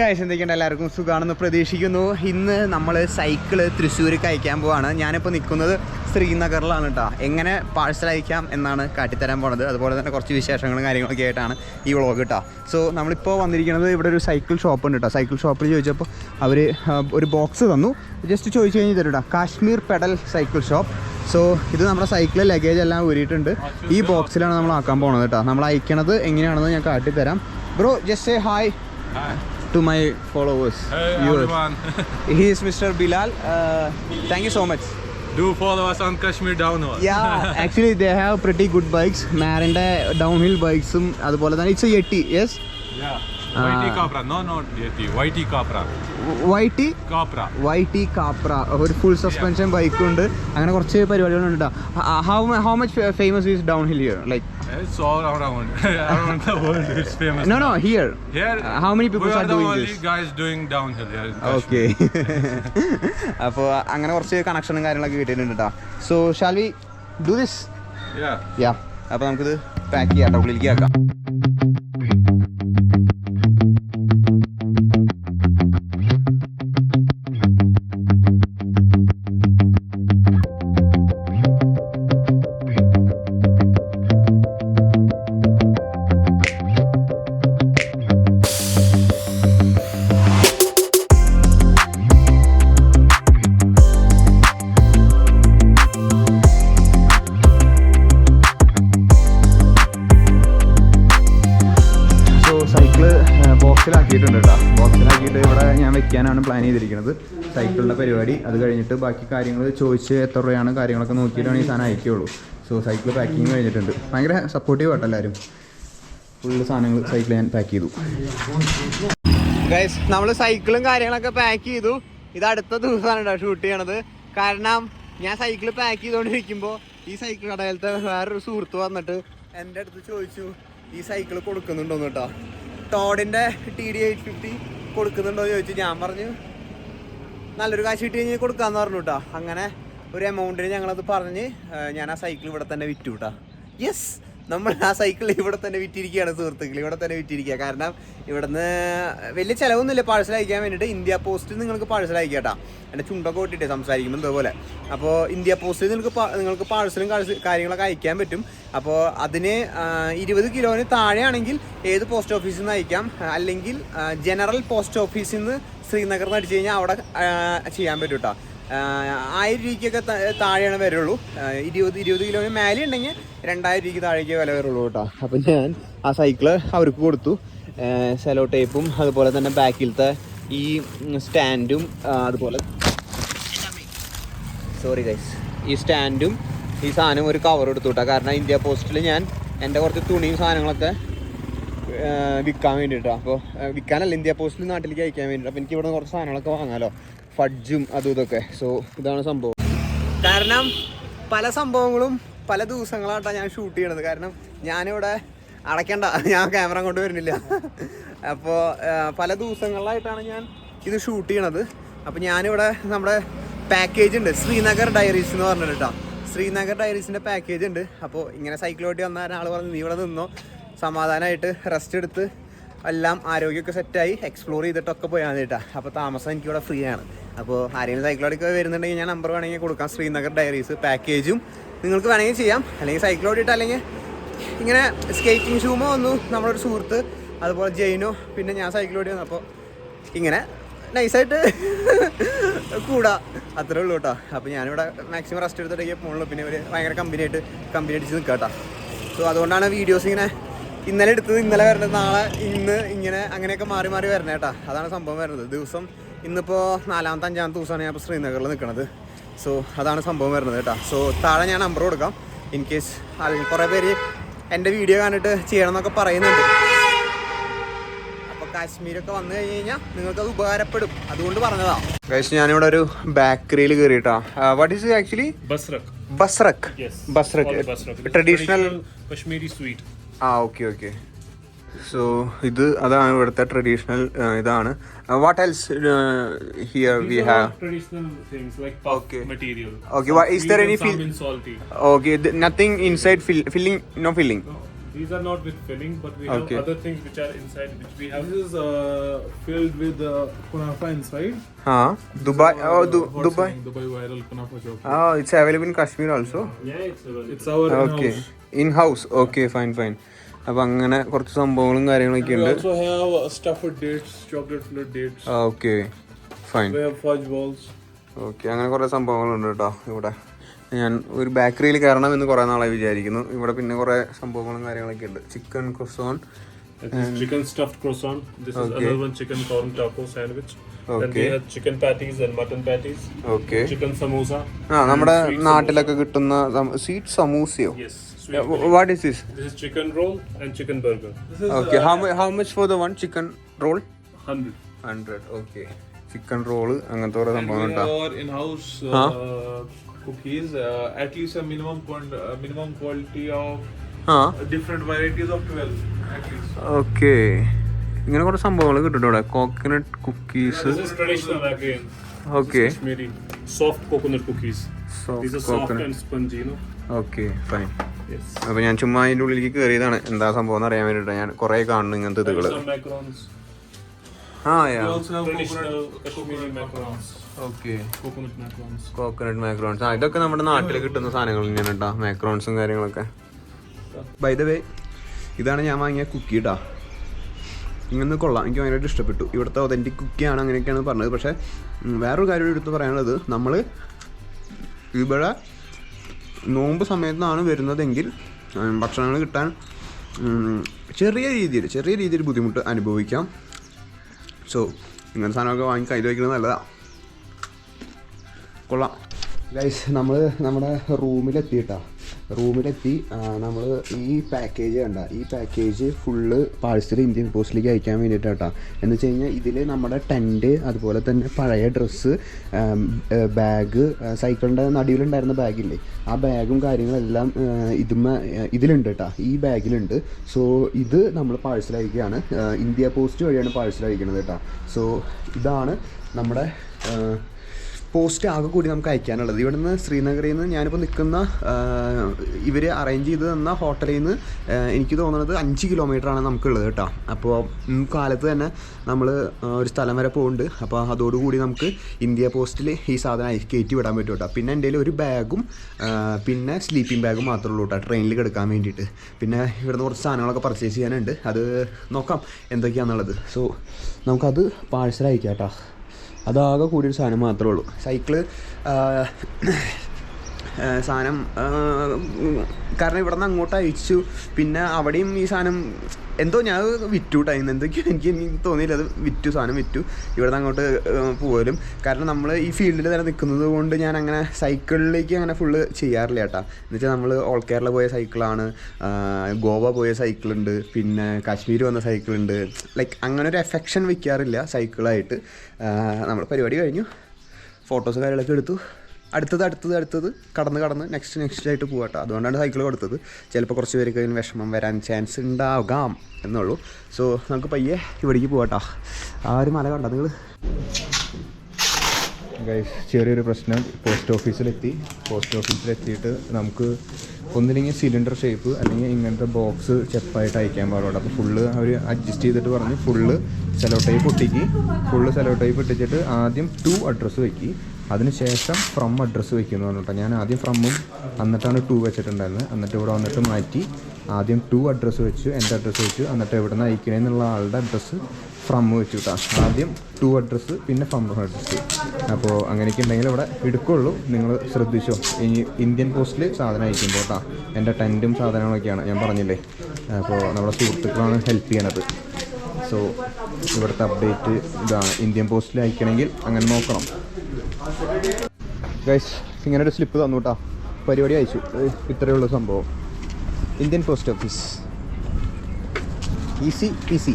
കാഴ്ച എന്തൊക്കെയുണ്ട്? എല്ലാവർക്കും സുഖമാണെന്ന് പ്രതീക്ഷിക്കുന്നു. ഇന്ന് നമ്മൾ സൈക്കിൾ തൃശ്ശൂർക്ക് അയക്കാൻ പോവാണ്. ഞാനിപ്പോൾ നിൽക്കുന്നത് ശ്രീനഗറിലാണ് കേട്ടോ എങ്ങനെ പാഴ്സൽ അയക്കാം എന്നാണ് കാട്ടിത്തരാൻ പോണത്. അതുപോലെ തന്നെ കുറച്ച് വിശേഷങ്ങളും കാര്യങ്ങളൊക്കെ ആയിട്ടാണ് ഈ വ്ളോഗ് കേട്ടോ സോ നമ്മളിപ്പോൾ വന്നിരിക്കുന്നത് ഇവിടെ ഒരു സൈക്കിൾ ഷോപ്പ് ഉണ്ട് കേട്ടോ സൈക്കിൾ ഷോപ്പിൽ ചോദിച്ചപ്പോൾ അവർ ഒരു ബോക്സ് തന്നു. ജസ്റ്റ് ചോദിച്ചു കഴിഞ്ഞ് കേട്ടോ Kashmir pedal cycle shop so ഇത് നമ്മുടെ സൈക്കിളിൽ ലഗേജ് എല്ലാം ഊരിയിട്ടുണ്ട്. ഈ ബോക്സിലാണ് നമ്മൾ ആക്കാൻ പോകുന്നത് കേട്ടോ നമ്മൾ അയക്കണത് എങ്ങനെയാണെന്ന് ഞാൻ കാട്ടിത്തരാം. Bro just hi to my followers. Hey viewers. everyone, He is Mr. Bilal. Uh, thank you so much. do follow us on Kashmir Downhill. Yeah, actually they have pretty good bikes. മാറിന്റെ downhill bikes. Um, it's a Yeti, yes? Yeah. Ah. YT Capra, no, not YT, YT Capra. Y T Capra. Y T Capra ഒരു full suspension bike ഉണ്ട് അങ്ങനെ കുറച്ച് പരിപാടികളുണ്ട് how how much famous is downhill here like It's all around, around the world. It's famous. No, no, here. Here, how many people are doing this? guys doing downhill here Okay. അപ്പോൾ അങ്ങനെ കുറച്ച് കണക്ഷനും കാര്യങ്ങളൊക്കെ കിട്ടിയിട്ടുണ്ട് കേട്ടോ so shall we do this Yeah. Yeah അപ്പോൾ നമുക്കിത് pack ചെയ്യാം കേട്ടോ ഉള്ളിലേക്ക് ആക്കാം ചെയ്തിരിക്കുന്നത്. സൈക്കിളിന്റെ പരിപാടി. അത് കഴിഞ്ഞിട്ട് ബാക്കി കാര്യങ്ങൾ ചോദിച്ച് എത്ര രൂപയാണ് കാര്യങ്ങളൊക്കെ നോക്കിയിട്ടാണ് ഈ സാധനം അയക്കുകയുള്ളൂ. സോ സൈക്കിൾ പാക്കിങ് കഴിഞ്ഞിട്ടുണ്ട്. ഭയങ്കര സപ്പോർട്ടീവ് ആട്ടോ എല്ലാവരും ഫുള്ള് സാധനങ്ങൾ സൈക്കിൾ ഞാൻ പാക്ക് ചെയ്തു. നമ്മൾ സൈക്കിളും കാര്യങ്ങളൊക്കെ പാക്ക് ചെയ്തു. ഇത് അടുത്ത ദിവസമാണ് കേട്ടോ ഷൂട്ട് ചെയ്യണത്. കാരണം ഞാൻ സൈക്കിൾ പാക്ക് ചെയ്തുകൊണ്ടിരിക്കുമ്പോൾ ഈ സൈക്കിൾ കടയിലത്തെ വേറൊരു സുഹൃത്ത് വന്നിട്ട് എന്റെ അടുത്ത് ചോദിച്ചു ഈ സൈക്കിൾ കൊടുക്കുന്നുണ്ടോന്ന് കേട്ടോ ടോഡിന്റെ ടി ഡി എയ്റ്റ് ഫിഫ്റ്റി കൊടുക്കുന്നുണ്ടോ എന്ന് ചോദിച്ചു. ഞാൻ പറഞ്ഞു നല്ലൊരു കാശ് കിട്ടി കഴിഞ്ഞാൽ കൊടുക്കാന്ന് പറഞ്ഞു കേട്ടോ അങ്ങനെ ഒരു എമൗണ്ടിന് ഞങ്ങളത് പറഞ്ഞ് ഞാൻ ആ സൈക്കിൾ ഇവിടെ തന്നെ വിറ്റു കേട്ടോ യെസ് നമ്മൾ ആ സൈക്കിൾ ഇവിടെ തന്നെ വിറ്റിരിക്കുകയാണ് സുഹൃത്തുക്കൾ. ഇവിടെ തന്നെ വിറ്റിരിക്കുക. കാരണം ഇവിടുന്ന് വലിയ ചിലവൊന്നുമില്ല. പാഴ്സൽ അയക്കാൻ വേണ്ടിയിട്ട് ഇന്ത്യ പോസ്റ്റിൽ നിങ്ങൾക്ക് പാഴ്സൽ അയക്കാം കേട്ടോ എന്റെ ചുണ്ടൊക്കെ ഓട്ടിട്ട് സംസാരിക്കുമ്പോൾ ഇതുപോലെ. അപ്പോൾ ഇന്ത്യ പോസ്റ്റിൽ നിങ്ങൾക്ക് നിങ്ങൾക്ക് പാഴ്സലും കാര്യങ്ങളൊക്കെ അയക്കാൻ പറ്റും. അപ്പോൾ അതിന് ഇരുപത് കിലോന് താഴെയാണെങ്കിൽ ഏത് പോസ്റ്റ് ഓഫീസിൽ നിന്ന് അയക്കാം. അല്ലെങ്കിൽ ജനറൽ പോസ്റ്റ് ഓഫീസിൽ നിന്ന് ശ്രീനഗറിൽ നിന്ന് അടിച്ചു കഴിഞ്ഞാൽ അവിടെ ചെയ്യാൻ പറ്റും കേട്ടോ ആയിരം രൂപയ്ക്കൊക്കെ താഴെയാണ് വരുള്ളൂ ഇരുപത് ഇരുപത് കിലോന് മേലെ ഉണ്ടെങ്കിൽ രണ്ടായിരം രൂപയ്ക്ക് താഴേക്ക് വില വരുള്ളൂ കേട്ടോ. അപ്പം ഞാൻ ആ സൈക്കിൾ അവർക്ക് കൊടുത്തു. സെലോ ടേപ്പും അതുപോലെ തന്നെ ബാക്കിലത്തെ ഈ സ്റ്റാൻഡും അതുപോലെ. സോറി ഗൈസ് ഈ സ്റ്റാൻഡും ഈ സാധനം ഒരു കവർ എടുത്തു കേട്ടോ. കാരണം ഇന്ത്യ പോസ്റ്റിൽ ഞാൻ എന്റെ കുറച്ച് തുണിയും സാധനങ്ങളൊക്കെ വിൽക്കാൻ വേണ്ടിയിട്ടാണ് അപ്പോൾ വിൽക്കാനല്ല ഇന്ത്യ പോസ്റ്റിൽ നാട്ടിലേക്ക് അയക്കാൻ വേണ്ടിയിട്ട്. അപ്പോൾ എനിക്ക് ഇവിടെ കുറച്ച് സാധനങ്ങളൊക്കെ വാങ്ങാമല്ലോ ഫഡ്ജും അതും ഇതൊക്കെ. സോ ഇതാണ് സംഭവം. കാരണം പല സംഭവങ്ങളും പല ദിവസങ്ങളായിട്ടാണ് ഞാൻ ഷൂട്ട് ചെയ്യണത്. കാരണം ഞാനിവിടെ അടയ്ക്കണ്ട. ഞാൻ ക്യാമറ കൊണ്ട് വരുന്നില്ല. അപ്പോൾ പല ദിവസങ്ങളിലായിട്ടാണ് ഞാൻ ഇത് ഷൂട്ട് ചെയ്യണത്. അപ്പോൾ ഞാനിവിടെ നമ്മുടെ പാക്കേജ് ഉണ്ട്. ശ്രീനഗർ ഡയറീസ് എന്ന് പറഞ്ഞിട്ട് കേട്ടോ. ശ്രീനഗർ ഡയറീസിന്റെ പാക്കേജ് ഉണ്ട്. അപ്പോൾ ഇങ്ങനെ സൈക്കിൾ ഓട്ടി വന്ന ഒരാൾ പറഞ്ഞു നീ ഇവിടെ നിന്നോ? സമാധാനമായിട്ട് റെസ്റ്റ് എടുത്ത് എല്ലാം ആരോഗ്യമൊക്കെ സെറ്റായി എക്സ്പ്ലോർ ചെയ്തിട്ടൊക്കെ പോയാൽ മതി കേട്ടോ. അപ്പോൾ താമസം എനിക്കിവിടെ ഫ്രീ ആണ്. അപ്പോൾ ആരെങ്കിലും സൈക്കിളോടിക്ക് വരുന്നുണ്ടെങ്കിൽ ഞാൻ നമ്പർ വേണമെങ്കിൽ കൊടുക്കാം. ശ്രീനഗർ ഡയറീസ് പാക്കേജും നിങ്ങൾക്ക് വേണമെങ്കിൽ ചെയ്യാം. അല്ലെങ്കിൽ സൈക്കിൾ ഓടിയിട്ട് അല്ലെങ്കിൽ ഇങ്ങനെ സ്കേറ്റിംഗ് ഷൂമോ വന്നു. നമ്മളൊരു സുഹൃത്ത് അതുപോലെ ജെയിനോ പിന്നെ ഞാൻ സൈക്കിൾ ഓടി വന്നു അപ്പോൾ ഇങ്ങനെ നൈസായിട്ട് കൂടാ. അത്രേ ഉള്ളൂ കേട്ടോ അപ്പോൾ ഞാനിവിടെ മാക്സിമം റെസ്റ്റ് എടുത്തിട്ടേക്ക് പോകുള്ളൂ പിന്നെ ഒരു ഭയങ്കര കമ്പനി ആയിട്ട് കമ്പനി അടിച്ച് നിൽക്കുക കേട്ടോ സോ അതുകൊണ്ടാണ് വീഡിയോസ് ഇങ്ങനെ ഇന്നലെ എടുത്തത് ഇന്നലെ വരണത് നാളെ ഇന്ന് ഇങ്ങനെ അങ്ങനെയൊക്കെ മാറി മാറി വരണേ കേട്ടോ അതാണ് സംഭവം വരുന്നത്. ദിവസം ഇന്നിപ്പോൾ നാലാമത്തെ അഞ്ചാമത്തെ ദിവസമാണ് ഞാൻ ഇപ്പോൾ ശ്രീനഗറിൽ നിൽക്കുന്നത് സോ അതാണ് സംഭവം വരുന്നത് കേട്ടോ. സോ താഴെ ഞാൻ നമ്പർ കൊടുക്കാം. ഇൻ കേസ് കുറേ പേര് എന്റെ വീഡിയോ കണ്ടിട്ട് ചെയ്യണം എന്നൊക്കെ പറയുന്നുണ്ട്. അപ്പോൾ കാശ്മീരൊക്കെ വന്നു കഴിഞ്ഞ് കഴിഞ്ഞാൽ നിങ്ങൾക്ക് അത് ഉപകാരപ്പെടും. അതുകൊണ്ട് പറഞ്ഞതാണ് കഴിച്ച് ഞാനിവിടെ ഒരു ബേക്കറിയിൽ കയറിയിട്ടാ വാട്ട് ഈസ് ആക്ച്വലി ബസ്റക് ബസ്റക് ബസ്റക് traditional Kashmiri sweet ah okay okay so ഇത് അതാണ് ഇവിടുത്തെ ട്രഡീഷണൽ ഇതാണ് what else here we These are have traditional things like puff Okay. material. Okay, what- is Sweet there and any some feel- in salty. Okay nothing inside filling no filling These are not with filling, but we have Okay. other things which are inside, which we have. This is uh, filled with uh, kunafa inside. Ah Dubai oh Our, uh, ദു- hot Dubai selling Dubai viral kunafa chocolate. Ah it's available in Kashmir also Yeah, it's available. It's our okay in-house. In house okay fine fine അപ്പൊ അങ്ങനെ കുറച്ച് സംഭവങ്ങളും കാര്യങ്ങളൊക്കെ ഉണ്ട്. Okay fine okay അങ്ങനെ കുറെ സംഭവങ്ങളുണ്ട് കേട്ടോ ഇവിടെ. ഞാൻ ഒരു ബേക്കറിയിൽ കയറണം എന്ന് കുറെ നാളായി വിചാരിക്കുന്നു. ഇവിടെ പിന്നെ കുറെ സംഭവങ്ങളും കാര്യങ്ങളൊക്കെ ഉണ്ട്. Chicken croissant chicken stuff croissant chicken sandwich chicken samosa ആ നമ്മുടെ നാട്ടിലൊക്കെ കിട്ടുന്ന sweet സമൂസയോ yes Yes. Sweet. What is this This is chicken roll and chicken burger. This is okay uh, how how much for the one chicken roll Hundred. Hundred okay chicken roll അങ്ങനത്തെ ഓരോ and സംഭവം we കേട്ടോ have our in-house uh, Huh? cookies. Uh, at least a minimum quant- uh, minimum quality of ആ uh, different varieties of 12 at least. Okay ഇങ്ങനെ കുറേ സംഭവങ്ങൾ കിട്ടും ഇവിടെ coconut cookies This is traditional again. Okay Kashmiri soft coconut cookies. These are soft coconut and spongy, you know. Okay fine Yes. അപ്പോൾ ഞാൻ ചുമ്മാ അതിന്റെ ഉള്ളിലേക്ക് കയറിയതാണ് എന്താ സംഭവം എന്ന് അറിയാൻ വേണ്ടിയിട്ട് ഞാൻ കുറേ കാണുന്നു ഇങ്ങനത്തെ ഇതുകൾ ആ. ഓക്കെ കോക്കനട്ട് മാക്രോൺസ് ആ ഇതൊക്കെ നമ്മുടെ നാട്ടിൽ കിട്ടുന്ന സാധനങ്ങൾ തന്നെയാണ് കേട്ടോ മാക്രോൺസും കാര്യങ്ങളൊക്കെ. ബൈ ദ വേ ഇതാണ് ഞാൻ വാങ്ങിയ കുക്കി കേട്ടോ ഇങ്ങനെ കൊള്ളാം. എനിക്ക് ഭയങ്കരമായിട്ട് ഇഷ്ടപ്പെട്ടു. ഇവിടുത്തെ ഒതന്റിക് കുക്കിയാണ് അങ്ങനെയൊക്കെയാണ് പറഞ്ഞത്. പക്ഷേ വേറൊരു കാര്യം എടുത്ത് പറയാനുള്ളത്. നമ്മൾ ഇവിടെ നോമ്പ് സമയത്താണ് വരുന്നതെങ്കിൽ ഭക്ഷണങ്ങൾ കിട്ടാൻ ചെറിയ രീതിയിൽ ചെറിയ രീതിയിൽ ബുദ്ധിമുട്ട് അനുഭവിക്കാം. സോ ഇങ്ങനത്തെ സാധനമൊക്കെ വാങ്ങി കയ്യിൽ വയ്ക്കുന്നത് നല്ലതാണ് കൊള്ളാം. ഗൈസ് നമ്മൾ നമ്മുടെ റൂമിലെത്തിയിട്ടാ. റൂമിലെത്തി. നമ്മൾ ഈ പാക്കേജ് കണ്ട ഈ പാക്കേജ് ഫുള്ള് പാഴ്സൽ ഇന്ത്യൻ പോസ്റ്റിലേക്ക് അയക്കാൻ വേണ്ടിയിട്ടാ എന്ന് വെച്ച് കഴിഞ്ഞാൽ ഇതിൽ നമ്മുടെ ടെന്റ് അതുപോലെ തന്നെ പഴയ ഡ്രസ്സ് ബാഗ് സൈക്കിളിന്റെ നടുവിലുണ്ടായിരുന്ന ബാഗില്ലേ ആ ബാഗും കാര്യങ്ങളെല്ലാം ഇതുമ ഇതിലുണ്ട് കേട്ടോ ഈ ബാഗിലുണ്ട് സോ ഇത് നമ്മൾ പാഴ്സൽ അയക്കുകയാണ് ഇന്ത്യ പോസ്റ്റ് വഴിയാണ് പാഴ്സൽ അയക്കുന്നത് കേട്ടോ സോ ഇതാണ് നമ്മുടെ പോസ്റ്റ് ആകെ കൂടി നമുക്ക് അയക്കാനുള്ളത്. ഇവിടുന്ന് ശ്രീനഗറിൽ നിന്ന് ഞാനിപ്പോൾ നിൽക്കുന്ന ഇവർ അറേഞ്ച് ചെയ്ത് തന്ന ഹോട്ടലിൽ നിന്ന് എനിക്ക് തോന്നുന്നത് അഞ്ച് കിലോമീറ്ററാണ് നമുക്കുള്ളത് കേട്ടോ. അപ്പോൾ കാലത്ത് തന്നെ നമ്മൾ ഒരു സ്ഥലം വരെ പോകുന്നുണ്ട് അപ്പോൾ അതോടുകൂടി നമുക്ക് ഇന്ത്യ പോസ്റ്റിൽ ഈ സാധനം കയറ്റി വിടാൻ പറ്റും കേട്ടോ. പിന്നെ എന്റെ ഒരു ബാഗും പിന്നെ സ്ലീപ്പിംഗ് ബാഗും മാത്രമേ ഉള്ളൂ കേട്ടോ ട്രെയിനിൽ കിടക്കാൻ വേണ്ടിയിട്ട്. പിന്നെ ഇവിടുന്ന് കുറച്ച് സാധനങ്ങളൊക്കെ പർച്ചേസ് ചെയ്യാനുണ്ട്. അത് നോക്കാം എന്തൊക്കെയാണെന്നുള്ളത് സോ നമുക്കത് പാഴ്സൽ അയക്കാം കേട്ടോ. അതാകെ കൂടിയൊരു സാധനം മാത്രമേ ഉള്ളൂ. സൈക്കിൾ സാധനം. കാരണം ഇവിടെ നിന്ന് അങ്ങോട്ട് അയച്ചു. പിന്നെ അവിടെയും ഈ സാധനം എന്തോ ഞാൻ വിറ്റു ടൈം എന്തൊക്കെയോ എനിക്ക് എനിക്ക് തോന്നിയില്ല. അത് വിറ്റു സാധനം വിറ്റു. ഇവിടെ നിന്ന് അങ്ങോട്ട് പോകലും കാരണം നമ്മൾ ഈ ഫീൽഡിൽ തന്നെ നിൽക്കുന്നത് കൊണ്ട് ഞാൻ അങ്ങനെ സൈക്കിളിലേക്ക് അങ്ങനെ ഫുള്ള് ചെയ്യാറില്ല ചേട്ടാ എന്നുവെച്ചാൽ നമ്മൾ ഓൾ കേരള പോയ സൈക്കിളാണ്. ഗോവ പോയ സൈക്കിളുണ്ട്. പിന്നെ കാശ്മീർ വന്ന സൈക്കിളുണ്ട്. ലൈക്ക് അങ്ങനെ ഒരു എഫെക്ഷൻ വയ്ക്കാറില്ല സൈക്കിളായിട്ട് നമ്മൾ പരിപാടി കഴിഞ്ഞു. ഫോട്ടോസ് കാര്യങ്ങളൊക്കെ എടുത്തു. അടുത്തത് അടുത്തത് അടുത്തത് കടന്ന് കടന്ന് നെക്സ്റ്റ് നെക്സ്റ്റ് ആയിട്ട് പോകട്ടോ അതുകൊണ്ടാണ് സൈക്കിൾ കൊടുത്തത്. ചിലപ്പോൾ കുറച്ച് പേർക്ക് അതിന് വിഷമം വരാൻ ചാൻസ് ഉണ്ടാകാം എന്നുള്ളൂ. സോ നമുക്ക് പയ്യെ ഇവിടേക്ക് പോകട്ടോ ആ ഒരു മല കണ്ടോ നിങ്ങൾ ചെറിയൊരു പ്രശ്നം. പോസ്റ്റ് ഓഫീസിലെത്തി പോസ്റ്റ് ഓഫീസിലെത്തിയിട്ട് നമുക്ക് ഒന്നില്ലെങ്കിൽ സിലിണ്ടർ ഷേപ്പ് അല്ലെങ്കിൽ ഇങ്ങനത്തെ ബോക്സ് ചെപ്പായിട്ട് അയക്കാൻ പാടുള്ളൂ. അപ്പോൾ ഫുള്ള് അവർ അഡ്ജസ്റ്റ് ചെയ്തിട്ട് പറഞ്ഞ് ഫുള്ള് സെലോ ടൈപ്പ് ഒട്ടിക്ക്. ഫുള്ള് സെലോ ടൈപ്പ് ഇട്ടിച്ചിട്ട് ആദ്യം ടു അഡ്രസ്സ് വെക്കി. അതിനുശേഷം ഫ്രം അഡ്രസ്സ് വയ്ക്കുന്നു പറഞ്ഞിട്ട്. ഞാൻ ആദ്യം ഫ്രമ്മും എന്നിട്ടാണ് ടു വെച്ചിട്ടുണ്ടായിരുന്നത്. എന്നിട്ട് ഇവിടെ വന്നിട്ട് മാറ്റി ആദ്യം ടു അഡ്രസ്സ് വെച്ചു എന്റെ അഡ്രസ്സ് വെച്ചു എന്നിട്ട് എവിടെ നിന്ന് അയക്കണേന്നുള്ള ആളുടെ അഡ്രസ്സ് ഫ്രം വെച്ചു കേട്ടോ ആദ്യം ടു അഡ്രസ്സ് പിന്നെ ഫ്രം അഡ്രസ്സ് അപ്പോൾ അങ്ങനെയൊക്കെ ഉണ്ടെങ്കിൽ ഇവിടെ എടുക്കുള്ളൂ. നിങ്ങൾ ശ്രദ്ധിച്ചോ. ഇനി ഇന്ത്യൻ പോസ്റ്റിൽ സാധനം അയക്കുമ്പോൾ കേട്ടോ എന്റെ ടെന്റും സാധനങ്ങളൊക്കെയാണ്. ഞാൻ പറഞ്ഞില്ലേ? അപ്പോൾ നമ്മുടെ സുഹൃത്തുക്കളാണ് ഹെൽപ്പ് ചെയ്യണത്. സോ ഇവിടുത്തെ അപ്ഡേറ്റ് ഇതാണ്. ഇന്ത്യൻ പോസ്റ്റിൽ അയക്കണമെങ്കിൽ അങ്ങനെ നോക്കണം. ഗൈസ് ഇങ്ങനെ ഒരു സ്ലിപ്പ് തന്നു കേട്ടോ പരിപാടി അയച്ചു. ഇത്രയേ ഉള്ളൂ സംഭവം. Indian post office easy easy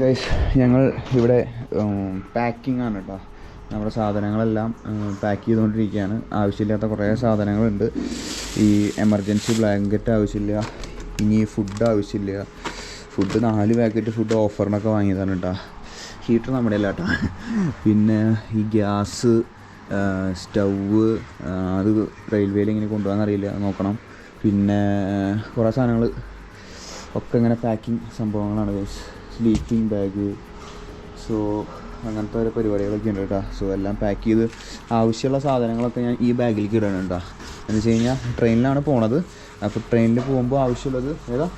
guys ഞങ്ങൾ ഇവിടെ പാക്കിംഗ് ആണ് കേട്ടോ നമ്മുടെ സാധനങ്ങളെല്ലാം പാക്ക് ചെയ്തുകൊണ്ടിരിക്കുകയാണ്. ആവശ്യമില്ലാത്ത കുറേ സാധനങ്ങളുണ്ട്. ഈ എമർജൻസി ബ്ലാങ്കറ്റ് ആവശ്യമില്ല. ഇനി ഫുഡ് ആവശ്യമില്ല. ഫുഡ് നാല് പാക്കറ്റ് ഫുഡ് ഓഫറിനൊക്കെ വാങ്ങിയതാണ് കേട്ടോ ഹീറ്റർ നമ്മുടെ അല്ല കേട്ടോ പിന്നെ ഈ ഗ്യാസ് സ്റ്റൗവ് അത് റെയിൽവേയിൽ ഇങ്ങനെ കൊണ്ടുപോകാൻ അറിയില്ല. നോക്കണം. പിന്നെ കുറേ സാധനങ്ങൾ ഒക്കെ ഇങ്ങനെ പാക്കിംഗ് സംഭവങ്ങളാണ് സ്ലീപ്പിംഗ് ബാഗ് സോ അങ്ങനത്തെ ഓരോ പരിപാടികളൊക്കെ ഉണ്ട് കേട്ടോ സോ എല്ലാം പാക്ക് ചെയ്ത് ആവശ്യമുള്ള സാധനങ്ങളൊക്കെ ഞാൻ ഈ ബാഗിലേക്ക് ഇടണം എന്ന് വെച്ച് കഴിഞ്ഞാൽ ട്രെയിനിലാണ് പോണത്. അപ്പോൾ ട്രെയിനിൽ പോകുമ്പോൾ ആവശ്യമുള്ളത് ഏതാ?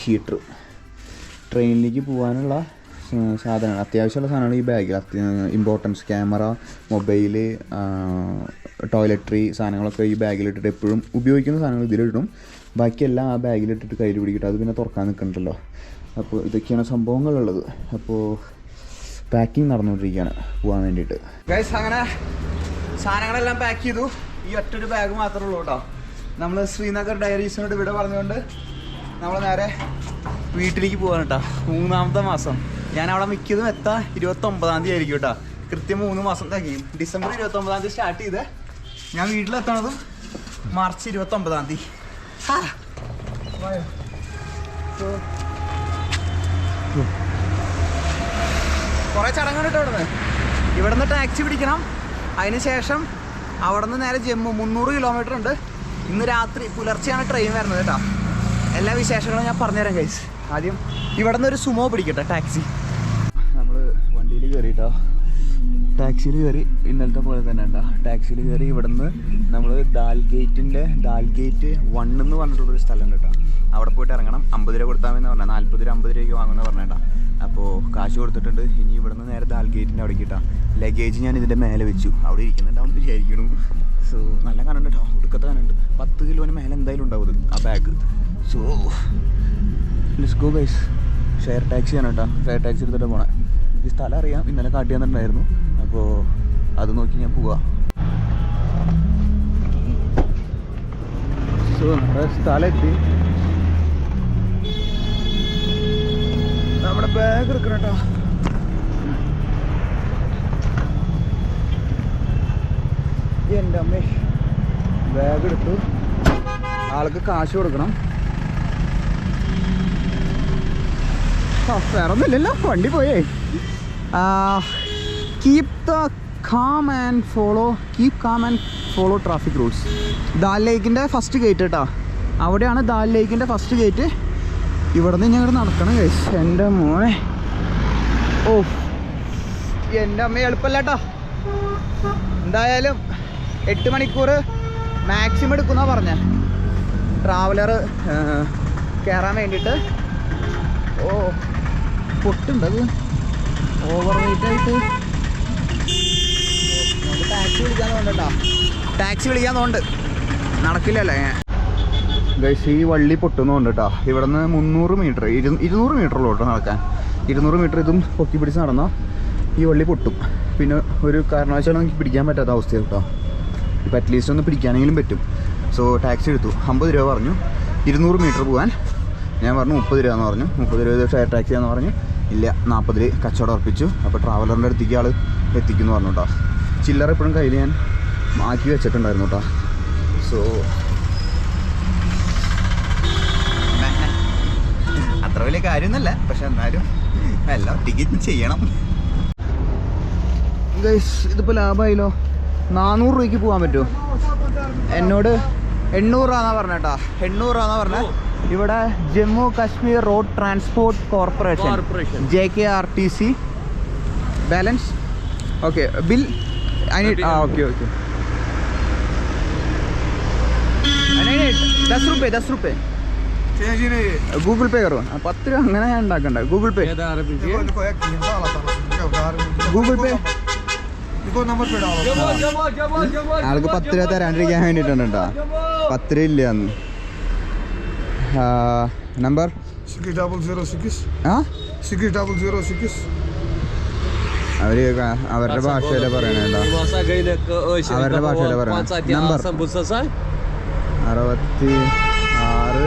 ഹീറ്റർ. ട്രെയിനിലേക്ക് പോകാനുള്ള സാധനങ്ങൾ അത്യാവശ്യമുള്ള സാധനങ്ങൾ ഈ ബാഗിൽ. ഇമ്പോർട്ടൻസ് ക്യാമറ മൊബൈൽ ടോയ്ലറ്ററി സാധനങ്ങളൊക്കെ ഈ ബാഗിലിട്ടിട്ട് എപ്പോഴും ഉപയോഗിക്കുന്ന സാധനങ്ങൾ ഇതിലിടും. ബാക്കിയെല്ലാം ആ ബാഗിലിട്ടിട്ട് കയ്യിൽ പിടിക്കട്ടെ. അത് പിന്നെ തുറക്കാൻ നിൽക്കണ്ടല്ലോ. അപ്പോൾ ഇതൊക്കെയാണ് സംഭവങ്ങളുള്ളത്. അപ്പോൾ പാക്കിംഗ് നടന്നുകൊണ്ടിരിക്കുകയാണ്. പോകാൻ വേണ്ടിയിട്ട്. ഗൈസ് അങ്ങനെ സാധനങ്ങളെല്ലാം പാക്ക് ചെയ്തു. ഈ ഒറ്റൊരു ബാഗ് മാത്രമേ ഉള്ളൂ കേട്ടോ. നമ്മൾ ശ്രീനഗർ ഡയറീസിനോട് ഇവിടെ പറഞ്ഞുകൊണ്ട് നമ്മൾ നേരെ വീട്ടിലേക്ക് പോകാൻ കേട്ടോ മൂന്നാമത്തെ മാസം. ഞാൻ അവിടെ മിക്കതും എത്താൻ ഇരുപത്തൊമ്പതാം തീയതി ആയിരിക്കും കേട്ടോ കൃത്യം മൂന്ന് മാസം തികയും ഡിസംബർ ഇരുപത്തൊമ്പതാം തീയതി സ്റ്റാർട്ട് ചെയ്ത് ഞാൻ വീട്ടിലെത്തണതും മാർച്ച് ഇരുപത്തൊമ്പതാം തീയതി. കുറെ ചടങ്ങ് കേട്ടോ കുറേ ചടങ്ങുണ്ട് ഇവിടെ ഇവിടുന്ന്. ഇവിടുന്ന് ടാക്സി പിടിക്കണം. അതിന് ശേഷം അവിടെ നിന്ന് നേരെ ജമ്മു. മുന്നൂറ് കിലോമീറ്റർ ഉണ്ട്. ഇന്ന് രാത്രി പുലർച്ചെയാണ് ട്രെയിൻ വരുന്നത് കേട്ടോ എല്ലാ വിശേഷങ്ങളും ഞാൻ പറഞ്ഞുതരാം കൈസ് ആദ്യം ഇവിടെ നിന്ന് ഒരു സുമോ പിടിക്കട്ടെ ടാക്സി. നമ്മൾ വണ്ടിയിൽ കയറിയിട്ടോ ടാക്സിയിൽ കയറി ഇന്നലത്തെ പോലെ തന്നെ ഉണ്ടോ ടാക്സിയിൽ കയറി ഇവിടെ നിന്ന് നമ്മൾ ദാൽ ഗേറ്റിന്റെ ദാൽ ഗേറ്റ് വൺ എന്ന് പറഞ്ഞിട്ടുള്ളൊരു സ്ഥലമുണ്ട് കേട്ടോ അവിടെ പോയിട്ട് ഇറങ്ങണം. അമ്പത് രൂപ കൊടുത്താൽ മതി പറഞ്ഞാൽ നാൽപ്പത് രൂപ അമ്പത് രൂപയ്ക്ക് വാങ്ങുന്ന പറഞ്ഞേട്ടാ അപ്പോൾ കാശ് കൊടുത്തിട്ടുണ്ട്. ഇനി ഇവിടുന്ന് നേരെ ദാൽ ഗേറ്റിന്റെ അവിടെ കിട്ടാം ലഗേജ് ഞാൻ ഇതിന്റെ മേലെ വെച്ചു. അവിടെ ഇരിക്കുന്നുണ്ടാവും എന്ന് വിചാരിക്കണം സോ നല്ല കനുണ്ട് കേട്ടോ ഒടുക്കത്തെ കനുണ്ട് പത്ത് കിലോന് മേലെ എന്തായാലും ഉണ്ടാവും ആ bag so go guys share taxi ആണ് കേട്ടോ. ഷെയർ ടാക്സി എടുത്തിട്ട് പോണേ. എനിക്ക് സ്ഥലം അറിയാം. ഇന്നലെ കാട്ടി തന്നിട്ടുണ്ടായിരുന്നു അപ്പോൾ അത് നോക്കി ഞാൻ പോവാ. സോ നമ്മുടെ സ്ഥലം എത്തി നമ്മുടെ ബാഗ് എടുക്കണം കേട്ടോ. എന്റെ അമ്മേ. ബാഗ് എടുത്തു. ആൾക്ക് കാശ് കൊടുക്കണം. വേറെ ഒന്നുമില്ലല്ലോ. വണ്ടി പോയേ. Keep the calm and follow keep calm and follow traffic rules Dal ലേക്കിന്റെ first gate കേട്ടോ അവിടെയാണ് ദാൽ ലേക്കിന്റെ ഫസ്റ്റ് ഗേറ്റ് ഇവിടെ നിന്ന് ഞങ്ങൾ നടക്കണം കേസ് എന്റെ മോനെ. ഓ എന്റെ അമ്മ എളുപ്പമല്ല കേട്ടോ എന്തായാലും എട്ട് മണിക്കൂർ മാക്സിമം എടുക്കുന്ന പറഞ്ഞ. ട്രാവലർ കയറാൻ വേണ്ടിയിട്ട്. ഓ. പൊട്ടുണ്ടത് ഓവർ വെയിറ്റ് ആയിട്ട്. ടാക്സി വിളിക്കാൻ തോന്നട്ടോ ടാക്സി വിളിക്കാൻ തോന്നുന്നുണ്ട് നടക്കില്ലല്ലേ? ഗൈസ് ഈ വള്ളി പൊട്ടുന്നുണ്ട് കേട്ടോ ഇവിടെ നിന്ന് മുന്നൂറ് മീറ്റർ ഇരു ഇരുന്നൂറ് മീറ്റർ ഉള്ളു കേട്ടോ നടക്കാൻ. ഇരുന്നൂറ് മീറ്റർ ഇതും പൊക്കി പിടിച്ച് നടന്നാൽ ഈ വള്ളി പൊട്ടും. പിന്നെ ഒരു കാരണവശാലും എനിക്ക് പിടിക്കാൻ പറ്റാത്ത അവസ്ഥയാണ് കേട്ടോ. ഇപ്പം അറ്റ്ലീസ്റ്റ് ഒന്ന് പിടിക്കാനെങ്കിലും പറ്റും. സോ ടാക്സി എടുത്തു. അമ്പത് രൂപ പറഞ്ഞു. ഇരുന്നൂറ് മീറ്റർ പോകാൻ ഞാൻ പറഞ്ഞു മുപ്പത് രൂപ എന്ന് പറഞ്ഞു. മുപ്പത് രൂപ ഷെയർ ടാക്സി എന്ന് പറഞ്ഞു. ഇല്ല നാൽപ്പതിൽ കച്ചവടം ഉറപ്പിച്ചു. അപ്പോൾ ട്രാവലറിന്റെ അടുത്തേക്ക് ആൾ എത്തിക്കുന്നു പറഞ്ഞു കേട്ടോ ചില്ലറ എപ്പോഴും കയ്യിൽ ഞാൻ മാറ്റി വെച്ചിട്ടുണ്ടായിരുന്നു കേട്ടോ സോ അത്ര വലിയ കാര്യമൊന്നുമല്ല. പക്ഷെ എന്നാലും എല്ലാം ടിക്കറ്റ് ചെയ്യണം. ഗൈസ് ഇതിപ്പോൾ ലാഭമായില്ലോ നാനൂറ് രൂപയ്ക്ക് പോകാൻ പറ്റുമോ? എന്നോട് എണ്ണൂറ് രൂപ പറഞ്ഞേട്ടാ. എണ്ണൂറ് രൂപ പറഞ്ഞ? ഇവിടെ Jammu Kashmir road transport corporation. J K R T C balance okay bill അനി ആ ഓക്കെ ഓക്കെ ദസ് റുപ്യ ദസ് റുപ്യ ഗൂഗിൾ പേ കയറുക പത്ത് രൂപ അങ്ങനെ ഉണ്ടാക്കണ്ട. ഗൂഗിൾ പേ ഗൂഗിൾ പേ ആൾക്ക് പത്ത് രൂപ തരാണ്ടിരിക്കാൻ വേണ്ടിട്ടുണ്ട് കേട്ടോ. പത്ത് രൂപ ഇല്ല അന്ന്. Number? Six double zero six. ആ? Six double zero six. അവർ അവരുടെ ഭാഷയിലെ പറയണല്ലോ അവരുടെ ഭാഷയിലെ പറയണം. നമ്പർ? അറുപത്തി ആറ്.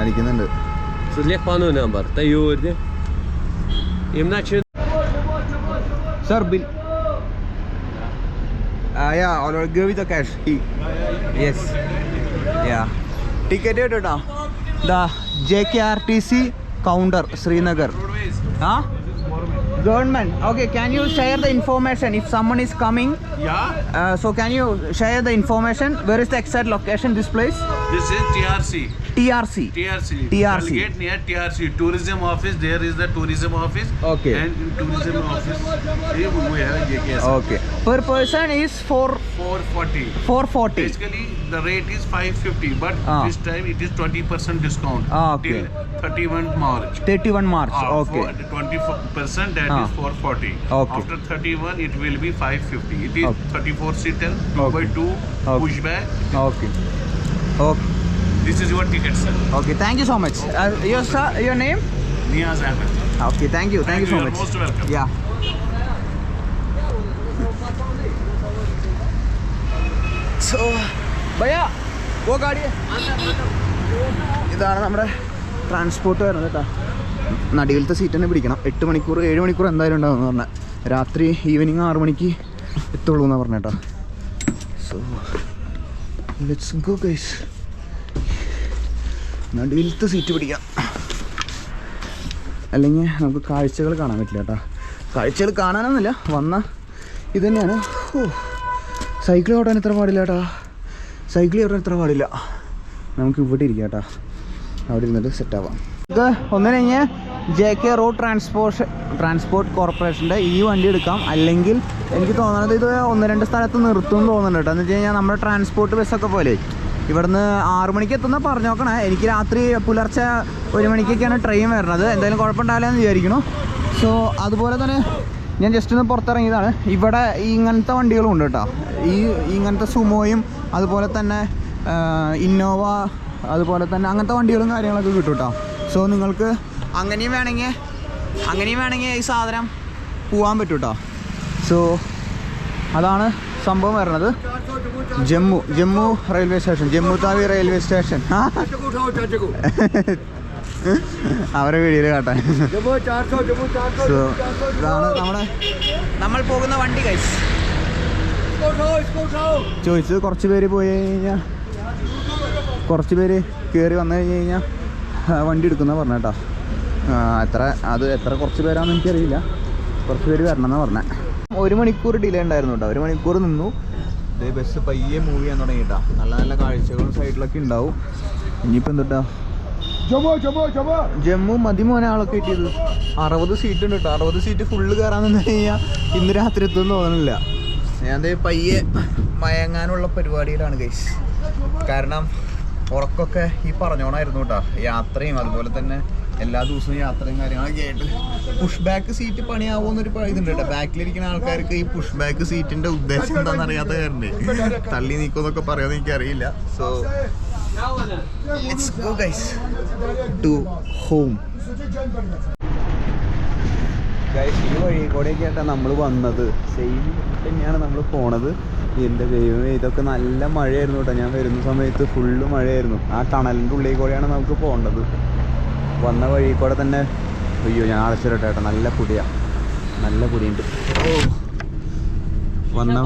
അടിക്കുന്നുണ്ട്. Number. Sir bill Uh, yeah, I'll give you the cash. He. Ticket കേട്ടോ ദാ J K R T C counter Srinagar ആ Government. Okay, can you share the information if someone is coming? Yeah, Uh, so can you share the information? Where is the exact location? This place? this is TRC. TRC. TRC. TRC. Delegate near TRC. Tourism office. There is the tourism office. Okay. And in tourism office, here we have JKS. Okay. Per person is for 440. 440. Basically, the rate is 550, but Ah. this time it is 20% discount Ah, okay. till 31 March. 31 March. Ah, Okay. for 20% that Ah. is 440. Okay. After 31, it will be 550. It is Okay. 34 seater, 2 Okay. by 2 Okay. pushback. Okay. Okay. This is your ticket, sir. Okay. Thank you so much. Uh, your sir, your name? Niaz Ahmed. Okay. Thank you. Thank, you so you much. most welcome. Yeah. So, ഭയ്യ ഓ ഗാഡി ഇതാണ് നമ്മുടെ transport വരുന്നത് കേട്ടോ നടിയിലത്തെ seat തന്നെ പിടിക്കണം എട്ട് മണിക്കൂർ ഏഴ് മണിക്കൂർ എന്തായാലും ഉണ്ടാവും എന്ന് പറഞ്ഞാൽ രാത്രി ഈവനിങ് ആറ് മണിക്ക് എത്തുള്ളൂ എന്നാണ് പറഞ്ഞ കേട്ടോ സോ ലെറ്റ്സ് ഗോ ഗൈസ് നടുവിലത്തെ സീറ്റ് പിടിക്കാം. അല്ലെങ്കിൽ നമുക്ക് കാഴ്ചകൾ കാണാൻ പറ്റില്ല കേട്ടോ. കാഴ്ചകൾ കാണാനൊന്നുമില്ല. വന്ന ഇത് തന്നെയാണ്. ഓ സൈക്കിൾ ഓടാൻ ഇത്ര പാടില്ല കേട്ടോ. സൈക്കിൾ ഓടാൻ ഇത്ര പാടില്ല. നമുക്ക് ഇവിടെ ഇരിക്കാം കേട്ടോ. അവിടെ ഇരുന്നിട്ട് സെറ്റ് ആവാം. നമുക്ക് ഒന്ന് കഴിഞ്ഞ് J K road transport transport കോർപ്പറേഷന്റെ ഈ വണ്ടി എടുക്കാം. അല്ലെങ്കിൽ എനിക്ക് തോന്നുന്നത് ഇത് ഒന്ന് രണ്ട് സ്ഥലത്ത് നിർത്തും തോന്നുന്നുണ്ട് കേട്ടോ. എന്ന് വെച്ച് കഴിഞ്ഞാൽ നമ്മുടെ ട്രാൻസ്പോർട്ട് ബസ്സൊക്കെ പോലെ. ഇവിടുന്ന് ആറു മണിക്ക് എത്തുന്ന പറഞ്ഞു നോക്കണേ എനിക്ക് രാത്രി പുലർച്ചെ ഒരു മണിക്കൊക്കെയാണ് ട്രെയിൻ വരുന്നത്. എന്തായാലും കുഴപ്പമുണ്ടാവില്ല എന്ന് വിചാരിക്കുന്നു. സോ അതുപോലെ തന്നെ ഞാൻ ജസ്റ്റ് ഒന്ന് പുറത്തിറങ്ങിയതാണ്. ഇവിടെ ഇങ്ങനത്തെ വണ്ടികളും ഉണ്ട് കേട്ടോ. ഈ ഇങ്ങനത്തെ സുമോയും അതുപോലെ തന്നെ ഇന്നോവ അതുപോലെ തന്നെ അങ്ങനത്തെ വണ്ടികളും കാര്യങ്ങളൊക്കെ കിട്ടും കേട്ടോ. സോ നിങ്ങൾക്ക് അങ്ങനെയും വേണമെങ്കിൽ അങ്ങനെയും വേണമെങ്കിൽ ഈ സാധനം പോകാൻ പറ്റും കേട്ടോ. സോ അതാണ് സംഭവം വരണത്? Jammu Jammu railway station Jammu Tawi railway station. അവരെ വീഡിയോയിൽ കാട്ടാൻ. സോ ഇതാണ് നമ്മുടെ നമ്മൾ പോകുന്ന വണ്ടി ചോദിച്ചത് കുറച്ച് പേര് പോയി കഴിഞ്ഞാൽ കുറച്ച് പേര് കയറി വന്നു കഴിഞ്ഞ് കഴിഞ്ഞാൽ വണ്ടി എടുക്കുന്ന പറഞ്ഞ കേട്ടോ എത്ര അത് എത്ര കുറച്ച് പേരാണെന്ന് എനിക്കറിയില്ല. കുറച്ച് പേര് വരണമെന്നാണ് പറഞ്ഞത് ഒരു മണിക്കൂർ ഡിലേ ഉണ്ടായിരുന്നു കേട്ടോ ഒരു മണിക്കൂർ നിന്നു. ഇതേ ബസ് പയ്യെ മൂവ് ചെയ്യാൻ തുടങ്ങി കേട്ടോ നല്ല നല്ല കാഴ്ചകളും സൈഡിലൊക്കെ ഉണ്ടാവും. ഇനിയിപ്പോൾ എന്തുട്ടാ? ജമ്മു മതി മോനെ ആളൊക്കെ കിട്ടിയത്. അറുപത് സീറ്റ് ഉണ്ട് കേട്ടോ അറുപത് സീറ്റ് ഫുള്ള് കയറാൻ നിന്ന് കഴിഞ്ഞാൽ ഇന്ന് രാത്രി എത്തുമെന്ന് തോന്നുന്നില്ല. ഞാൻ പയ്യെ മയങ്ങാനുള്ള പരിപാടിയിലാണ് ഗൈസ് കാരണം ഉറക്കൊക്കെ ഈ പറഞ്ഞോണായിരുന്നു കേട്ടോ യാത്രയും അതുപോലെ തന്നെ എല്ലാ ദിവസവും യാത്രയും കാര്യങ്ങളൊക്കെ ആയിട്ട്. പുഷ് ബാക്ക് സീറ്റ് പണിയാവോന്നൊരു ഇതുണ്ട് കേട്ടോ ബാക്കിലിരിക്കുന്ന ആൾക്കാർക്ക് ഈ പുഷ് ബാക്ക് സീറ്റിന്റെ ഉദ്ദേശം എന്താണെന്ന് അറിയാത്ത കാരണം. തള്ളി നീക്കുമെന്നൊക്കെ പറയാമെന്ന് എനിക്കറിയില്ല. So let's go to home guys ഈ വഴി കൂടെയൊക്കെ ആയിട്ടാണ് നമ്മൾ വന്നത്. സെയിം തന്നെയാണ് നമ്മൾ പോണത്. എന്റെ ദൈവമേ ഇതൊക്കെ നല്ല മഴയായിരുന്നു കേട്ടോ ഞാൻ വരുന്ന സമയത്ത് ഫുള്ള് മഴയായിരുന്നു. ആ ടണലിന്റെ ഉള്ളിൽ കൂടെയാണ് നമുക്ക് പോകേണ്ടത്. വന്ന വഴി കൂടെ തന്നെ അയ്യോ ഞാൻ അടച്ചിരട്ടെ കേട്ടോ. നല്ല പൊടിയാ. നല്ല പൊടിയുണ്ട്. വന്ന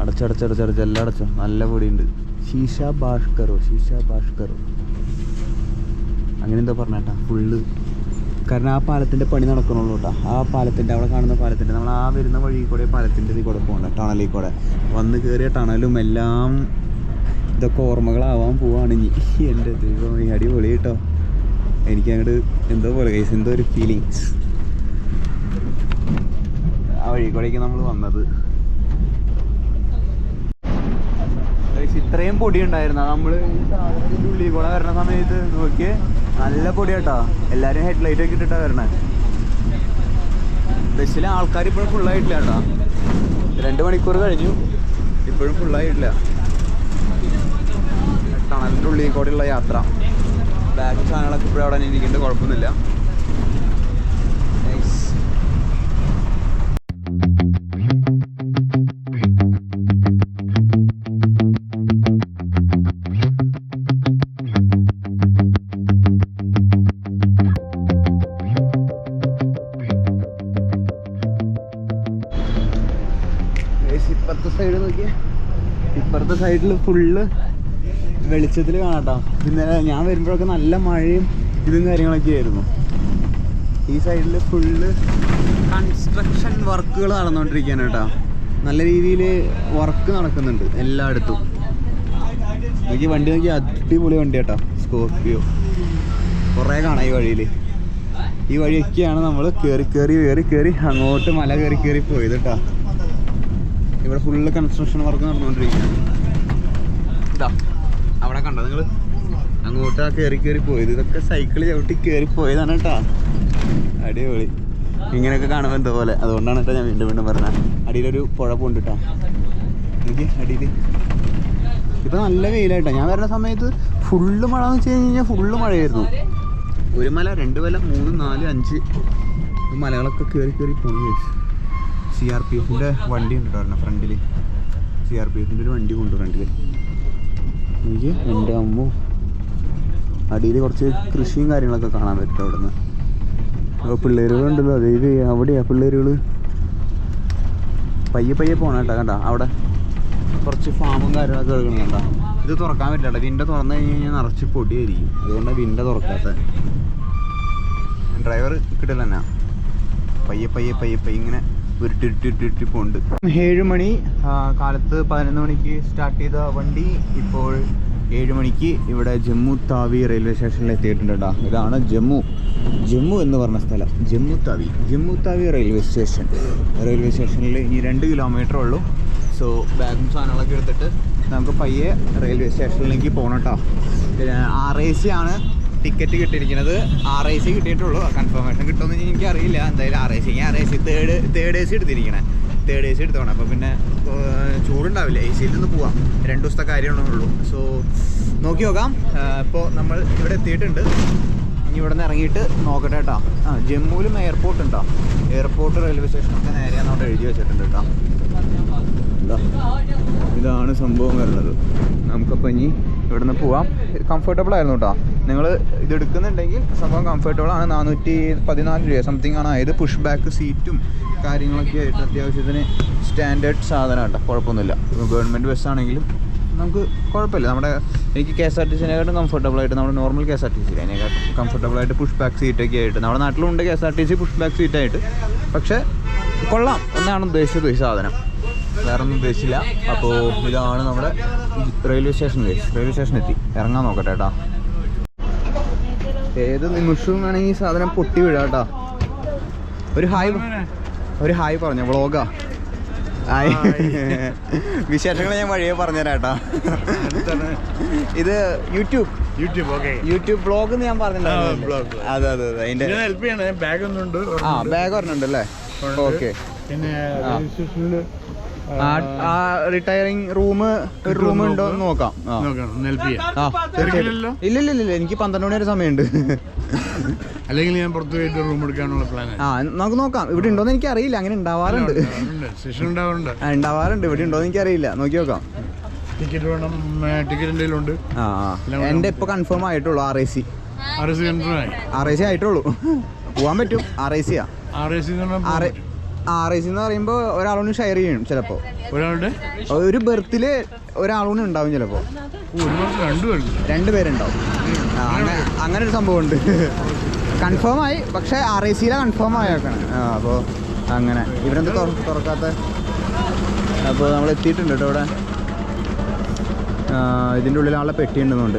അടച്ചടച്ചടച്ചടച്ച് എല്ലാം അടച്ചോ. നല്ല പൊടിയുണ്ട്. ശീഷ ഭാഷ്കറോ ശീഷ ഭാഷ്കറോ അങ്ങനെ എന്തോ പറഞ്ഞേട്ടാ ഫുള്ള്. കാരണം ആ പാലത്തിന്റെ പണി നടക്കണുള്ളൂ കേട്ടോ. ആ പാലത്തിന്റെ അവിടെ കാണുന്ന പാലത്തിന്റെ നമ്മൾ ആ വരുന്ന വഴി കൂടെ പാലത്തിന്റെ കൂടെ പോകണ്ട ടണലിൽ കൂടെ. വന്ന് കയറിയ ടണലും എല്ലാം ഇതൊക്കെ ഓർമ്മകളാവാൻ പോവാണ് ഇനി. എന്റെ ദൈവം അടിപൊളി കേട്ടോ. എനിക്ക് അങ്ങോട്ട് എന്തോ പോലെ കൈസ് എന്തോ ഒരു ഫീലിങ്സ് ആ വഴി നമ്മൾ വന്നത്. ഇത്രയും പൊടി ഉണ്ടായിരുന്ന. സാധനത്തിന്റെ ഉള്ളിൽ കൂടെ വരണ സമയത്ത് നോക്കിയേ നല്ല പൊടി കേട്ടോ എല്ലാരും ഹെഡ്ലൈറ്റ് ഒക്കെ ഇട്ടിട്ടാ വരണേ. ബസ്സിലെ ആൾക്കാർ ഇപ്പോഴും ഫുള്ളായിട്ടില്ല കേട്ടോ. രണ്ട് മണിക്കൂർ കഴിഞ്ഞു. ഇപ്പോഴും ഫുള്ളായിട്ടില്ല ടണലിന്റെ ഉള്ളിൽ കൂടെയുള്ള യാത്ര. ബാക്ക് സാധനങ്ങളൊക്കെ ഇപ്പോഴും അവിടെ ഇരിക്കേണ്ട കുഴപ്പമൊന്നുമില്ല. ഇപ്പുറത്തെ സൈഡിൽ ഫുള്ള് വെളിച്ചത്തിൽ കാണാട്ടോ. ഇന്നലെ ഞാൻ വരുമ്പോഴൊക്കെ നല്ല മഴയും ഇതും കാര്യങ്ങളൊക്കെ ആയിരുന്നു. ഈ സൈഡിൽ ഫുള്ള് കൺസ്ട്രക്ഷൻ വർക്കുകൾ നടന്നുകൊണ്ടിരിക്കുകയാണ് കേട്ടോ നല്ല രീതിയിൽ വർക്ക് നടക്കുന്നുണ്ട് എല്ലായിടത്തും. എനിക്ക് വണ്ടി നോക്കി അടിപൊളി വണ്ടി കേട്ടോ സ്കോർപ്പിയോ കുറേ കാണാം ഈ വഴിയിൽ ഈ വഴിയൊക്കെയാണ് നമ്മൾ കയറി കയറി കയറി കയറി അങ്ങോട്ട് മല കയറി കയറി പോയത് കേട്ടോ. ഇവിടെ ഫുള്ള് കൺസ്ട്രക്ഷൻ വർക്ക് നടന്നുകൊണ്ടിരിക്കുകയാണ് കണ്ടോ? നിങ്ങൾ അങ്ങോട്ടാ കയറി കയറി പോയത്. ഇതൊക്കെ സൈക്കിൾ ചവിട്ടി കയറി പോയതാണ് കേട്ടോ. അടിപൊളി. ഇങ്ങനെയൊക്കെ കാണുമ്പോൾ എന്തോ പോലെ. അതുകൊണ്ടാണ് കേട്ടോ ഞാൻ വീണ്ടും വീണ്ടും പറഞ്ഞത്. അടിയിലൊരു പുഴ പോണ്ട് അടിയിൽ ഇപ്പം നല്ല വെയിലായിട്ടോ ഞാൻ വരുന്ന സമയത്ത് ഫുള്ള് മഴ എന്ന് വെച്ച് കഴിഞ്ഞാൽ ഫുള്ള് മഴയായിരുന്നു. ഒരു മല രണ്ട് മല മൂന്ന് നാല് അഞ്ച്. മലകളൊക്കെ കയറി കയറി പോണു സി ആർ പി എഫിന്റെ വണ്ടി ഉണ്ട് കേട്ടോ ഫ്രണ്ടിൽ സി ആർ പി എഫിന്റെ ഒരു വണ്ടി കൊണ്ടു ഫ്രണ്ടിൽ എനിക്ക് എന്റെ അമ്മ. അടിയിൽ കുറച്ച് കൃഷിയും കാര്യങ്ങളൊക്കെ കാണാൻ പറ്റും അവിടെ നിന്ന് അപ്പോൾ പിള്ളേരുകളുണ്ടല്ലോ അതായത് അവിടെയാണ് പിള്ളേരുകൾ പയ്യെ പയ്യെ പോകണം കേട്ടോ കണ്ട? അവിടെ കുറച്ച് ഫാമും കാര്യങ്ങളൊക്കെ എടുക്കണം കണ്ട? ഇത് തുറക്കാൻ പറ്റില്ല വിൻഡ തുറന്നു കഴിഞ്ഞ് കഴിഞ്ഞാൽ നിറച്ച് പൊടിയായിരിക്കും. അതുകൊണ്ടാണ് വിൻഡ തുറക്കാത്ത. ഡ്രൈവർ കിട്ടില്ല തന്നെ പയ്യെ പയ്യെ പയ്യെ പയ്യെ ഇങ്ങനെ ഉരുട്ടി ഉരുട്ടി ഉരുട്ടി ഉരുട്ടി പോകുന്നുണ്ട് ഏഴ് മണി കാലത്ത് പതിനൊന്ന് മണിക്ക് സ്റ്റാർട്ട് ചെയ്ത വണ്ടി ഇപ്പോൾ ഏഴ് മണിക്ക് ഇവിടെ ജമ്മു താവി റെയിൽവേ സ്റ്റേഷനിൽ എത്തിയിട്ടുണ്ട് കേട്ടോ ഇതാണ് ജമ്മു. ജമ്മു എന്ന് പറഞ്ഞ സ്ഥലം. Jammu Tawi. Jammu Tawi railway station railway സ്റ്റേഷനിൽ ഇനി രണ്ട് കിലോമീറ്റർ ഉള്ളൂ. സോ ബാഗും സാധനങ്ങളൊക്കെ എടുത്തിട്ട് നമുക്ക് പയ്യെ റെയിൽവേ സ്റ്റേഷനിലേക്ക് പോകണം കേട്ടോ ആർ എ സി ആണ്. ടിക്കറ്റ് കിട്ടിയിരിക്കുന്നത് ആർ ഐ സി കിട്ടിയിട്ടുള്ളൂ. കൺഫർമേഷൻ കിട്ടുമെന്ന് എനിക്ക് അറിയില്ല എന്തായാലും R A C R A C third third A C എടുത്തിരിക്കണേ. Third A C എടുത്തോണം അപ്പോൾ പിന്നെ ചൂടുണ്ടാവില്ല. എ സിയിൽ നിന്ന് പോവാം. രണ്ട് ദിവസത്തെ കാര്യമാണുള്ളൂ സോ നോക്കി നോക്കാം. ഇപ്പോൾ നമ്മൾ ഇവിടെ എത്തിയിട്ടുണ്ട്. ഇനി ഇവിടെ നിന്ന് ഇറങ്ങിയിട്ട് നോക്കട്ടെ കേട്ടോ. ആ ജമ്മുവിലും എയർപോർട്ട് ഉണ്ടോ? എയർപോർട്ട് റെയിൽവേ സ്റ്റേഷനൊക്കെ നേരെയാണ് അവിടെ എഴുതി വെച്ചിട്ടുണ്ട് കേട്ടോ. ഇതാണ് സംഭവം വരുന്നത്. നമുക്കപ്പോൾ ഇനി ഇവിടെ നിന്ന് പോവാം കംഫർട്ടബിൾ ആയിരുന്നു കേട്ടോ. നിങ്ങൾ ഇത് എടുക്കുന്നുണ്ടെങ്കിൽ സംഭവം കംഫർട്ടബിൾ ആണ്. നാനൂറ്റി പതിനാല് രൂപ സംതിങ് ആണ്. ആയത് പുഷ് ബാക്ക് സീറ്റും കാര്യങ്ങളൊക്കെ ആയിട്ട് അത്യാവശ്യത്തിന് സ്റ്റാൻഡേർഡ് സാധനം കേട്ടോ. കുഴപ്പമൊന്നുമില്ല. ഗവൺമെന്റ് ബസ്സാണെങ്കിലും നമുക്ക് കുഴപ്പമില്ല. നമ്മുടെ എനിക്ക് കെ എസ് ആർ ടി സിനെക്കാട്ടും കംഫർട്ടബിളായിട്ട് നമ്മുടെ normal K S R T C അതിനെക്കാട്ടും കംഫർട്ടബിളായിട്ട് പുഷ് ബാക്ക് സീറ്റൊക്കെ ആയിട്ട് നമ്മുടെ നാട്ടിലുണ്ട് K S R T C push back സീറ്റായിട്ട് പക്ഷേ കൊള്ളാം. എന്നാണ് ഉദ്ദേശിച്ചത് ഈ സാധനം. വേറെ ഒന്നും ഉദ്ദേശിച്ചില്ല. അപ്പോൾ ഇതാണ് നമ്മുടെ റെയിൽവേ സ്റ്റേഷൻ റെയിൽവേ സ്റ്റേഷൻ എത്തി. ഇറങ്ങാൻ നോക്കട്ടെ കേട്ടോ. ഏത് നിമിഷവും വേണമെങ്കിൽ ഈ സാധനം പൊട്ടി വീഴാട്ടാ ഒരു ഹായ് ഒരു ഹായ് പറഞ്ഞോ വ്ളോഗാ. ഹായ്. വിശേഷങ്ങൾ ഞാൻ വഴിയെ പറഞ്ഞുതരാട്ടാ ഇത് YouTube. YouTube okay. YouTube blog ഞാൻ പറഞ്ഞിട്ടുണ്ടായിരുന്നു അതെ അതെ അതെ. അതിന്റെ ഹെൽപ്പ് ചെയ്യണേ. ബാഗ് ഒന്നുണ്ട് ആ ബാഗ് ഒരെണ്ണുണ്ട് അല്ലേ ഓക്കെ. പിന്നെ ആ. ആ റിട്ടയറിംഗ് റൂം ഒരു റൂം ഉണ്ടോ എന്ന് നോക്കാം? ഇല്ല ഇല്ല ഇല്ല എനിക്ക് പന്ത്രണ്ട് മണി വരെ സമയമുണ്ട്. അല്ലെങ്കിൽ ഞാൻ പുറത്തു പോയിട്ട് റൂം എടുക്കാനുള്ള പ്ലാൻ ആ നമുക്ക് നോക്കാം. ഇവിടെ ഉണ്ടോന്ന് എനിക്ക് അറിയില്ല അങ്ങനെ ഉണ്ടാവാറുണ്ട്. സെഷൻ ഉണ്ടാവാറുണ്ട്. ഇവിടെ ഉണ്ടോന്ന് എനിക്ക് അറിയില്ല നോക്കി നോക്കാം. ടിക്കറ്റ് വേണം ടിക്കറ്റ് എന്തെങ്കിലും ഉണ്ട് ആ എന്റെ ഇപ്പൊ കൺഫേം ആയിട്ടുള്ളൂ R A C R A C R A C ആയിട്ടുള്ളൂ. പോവാൻ പറ്റും. R A C R A C എന്ന് ആർ ഐ സി എന്ന് പറയുമ്പോൾ ഒരാളോട് ഷെയർ ചെയ്യും ചിലപ്പോൾ ഒരാളുടെ? ഒരു ബർത്തിൽ ഒരാളൂണ് ഉണ്ടാവും ചിലപ്പോൾ രണ്ടുപേരുണ്ടാവും അങ്ങനെ ഒരു സംഭവം ഉണ്ട് കൺഫേം ആയി പക്ഷേ ആർ ഐ സിയിലെ കൺഫേം ആയേക്കാണ്. ആ അപ്പോൾ അങ്ങനെ. ഇവരെന്ത് തുറ- തുറക്കാത്ത? അപ്പോൾ നമ്മൾ എത്തിയിട്ടുണ്ട് കേട്ടോ ഇവിടെ. ഇതിന്റെ ഉള്ളിൽ ആളെ പെട്ടി ഉണ്ടെന്നുണ്ട്.